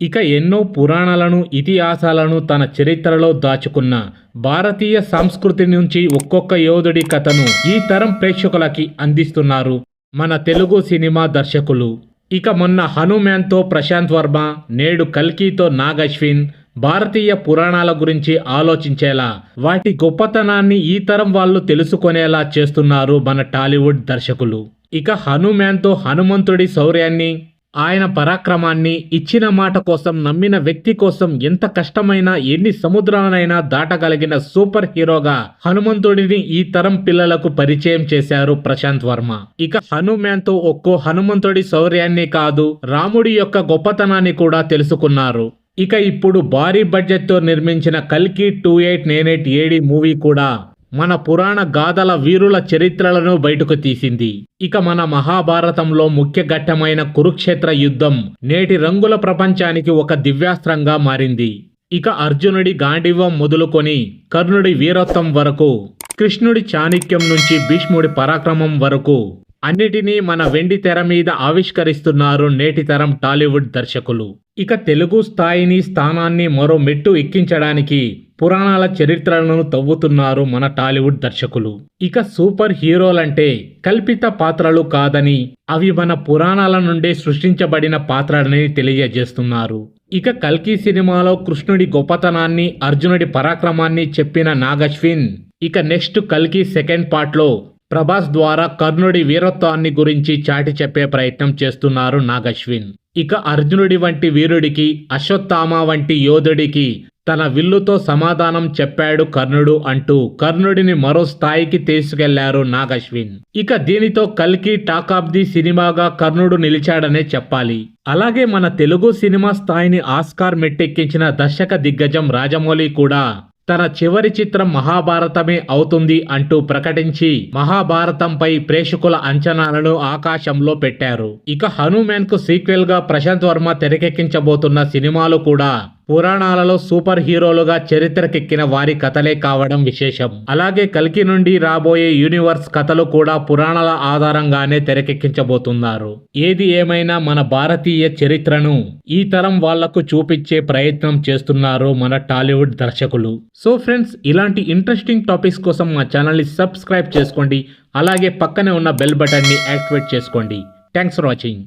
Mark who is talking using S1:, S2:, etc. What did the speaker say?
S1: ఇక ఎన్నో పురాణాలను ఇతిహాసాలను తన చరిత్రలో దాచుకున్న భారతీయ సంస్కృతి నుంచి ఒక్కొక్క యోధుడి కథను ఈ తరం ప్రేక్షకులకి అందిస్తున్నారు మన తెలుగు సినిమా దర్శకులు. ఇక మొన్న హనుమాన్తో ప్రశాంత్ వర్మ నేడు కల్కీతో నాగ్ అశ్విన్ భారతీయ పురాణాల గురించి ఆలోచించేలా వాటి గొప్పతనాన్ని ఈ తరం వాళ్ళు తెలుసుకునేలా చేస్తున్నారు మన టాలీవుడ్ దర్శకులు. ఇక హనుమాన్తో హనుమంతుడి శౌర్యాన్ని ఆయన పరాక్రమాన్ని ఇచ్చిన మాట కోసం నమ్మిన వ్యక్తి కోసం ఎంత కష్టమైనా ఎన్ని సముద్రాలనైనా దాటగలిగిన సూపర్ హీరోగా హనుమంతుడిని ఈ తరం పిల్లలకు పరిచయం చేశారు ప్రశాంత్ వర్మ. ఇక హనుమాన్తో ఒక్కో హనుమంతుడి శౌర్యాన్ని కాదు రాముడి యొక్క గొప్పతనాన్ని కూడా తెలుసుకున్నారు. ఇక ఇప్పుడు భారీ బడ్జెట్తో నిర్మించిన కల్కి two eight nine eight AD movie కూడా మన పురాణ గాథల వీరుల చరిత్రలను బయటకు తీసింది. ఇక మన మహాభారతంలో ముఖ్య ఘట్టమైన కురుక్షేత్ర యుద్ధం నేటి రంగుల ప్రపంచానికి ఒక దివ్యాస్త్రంగా మారింది. ఇక అర్జునుడి గాండివం మొదలుకొని కర్ణుడి వీరత్వం వరకు కృష్ణుడి చాణిక్యం నుంచి భీష్ముడి పరాక్రమం వరకు అన్నిటినీ మన వెండి తెర మీద ఆవిష్కరిస్తున్నారు నేటి తరం టాలీవుడ్ దర్శకులు. ఇక తెలుగు స్థాయిని స్థానాన్ని మరో మెట్టు ఎక్కించడానికి పురాణాల చరిత్రలను తవ్వుతున్నారు మన టాలీవుడ్ దర్శకులు. ఇక సూపర్ హీరోలంటే కల్పిత పాత్రలు కాదని అవి మన పురాణాల నుండే సృష్టించబడిన పాత్రలని తెలియజేస్తున్నారు. ఇక కల్కి సినిమాలో కృష్ణుడి గొప్పతనాన్ని అర్జునుడి పరాక్రమాన్ని చెప్పిన నాగశ్విన్ ఇక నెక్స్ట్ కల్కి సెకండ్ పార్ట్లో ప్రభాస్ ద్వారా కర్ణుడి వీరత్వాన్ని గురించి చాటి చెప్పే ప్రయత్నం చేస్తున్నారు నాగశ్విన్. ఇక అర్జునుడి వంటి వీరుడికి అశ్వత్థామ వంటి యోధుడికి తన విల్లుతో సమాధానం చెప్పాడు కర్ణుడు అంటూ కర్ణుడిని మరో స్థాయికి తీసుకెళ్ళారు నాగశ్విన్. ఇక దీనితో కల్కి టాక్ ఆఫ్ ది సినిమాగా కర్ణుడు నిలిచాడనే చెప్పాలి. అలాగే మన తెలుగు సినిమా స్థాయిని ఆస్కార్ మెట్టెక్కించిన దర్శక దిగ్గజం రాజమౌళి కూడా తన చివరి చిత్రం మహాభారతమే అవుతుంది అంటూ ప్రకటించి మహాభారతంపై ప్రేక్షకుల అంచనాలను ఆకాశంలో పెట్టారు. ఇక హనుమాన్కు సీక్వెల్గా ప్రశాంత్ వర్మ తెరకెక్కించబోతున్న సినిమాలు కూడా పురాణాలలో సూపర్ హీరోలుగా చరిత్రకెక్కిన వారి కథలే కావడం విశేషం. అలాగే కల్కి నుండి రాబోయే యూనివర్స్ కథలు కూడా పురాణాల ఆధారంగానే తెరకెక్కించబోతున్నారు. ఏది ఏమైనా మన భారతీయ చరిత్రను ఈ తరం వాళ్ళకు చూపించే ప్రయత్నం చేస్తున్నారు మన టాలీవుడ్ దర్శకులు. సో ఫ్రెండ్స్ ఇలాంటి ఇంట్రెస్టింగ్ టాపిక్స్ కోసం మా ఛానల్ని సబ్స్క్రైబ్ చేసుకోండి. అలాగే పక్కనే ఉన్న బెల్ బటన్ని యాక్టివేట్ చేసుకోండి. Thanks for watching.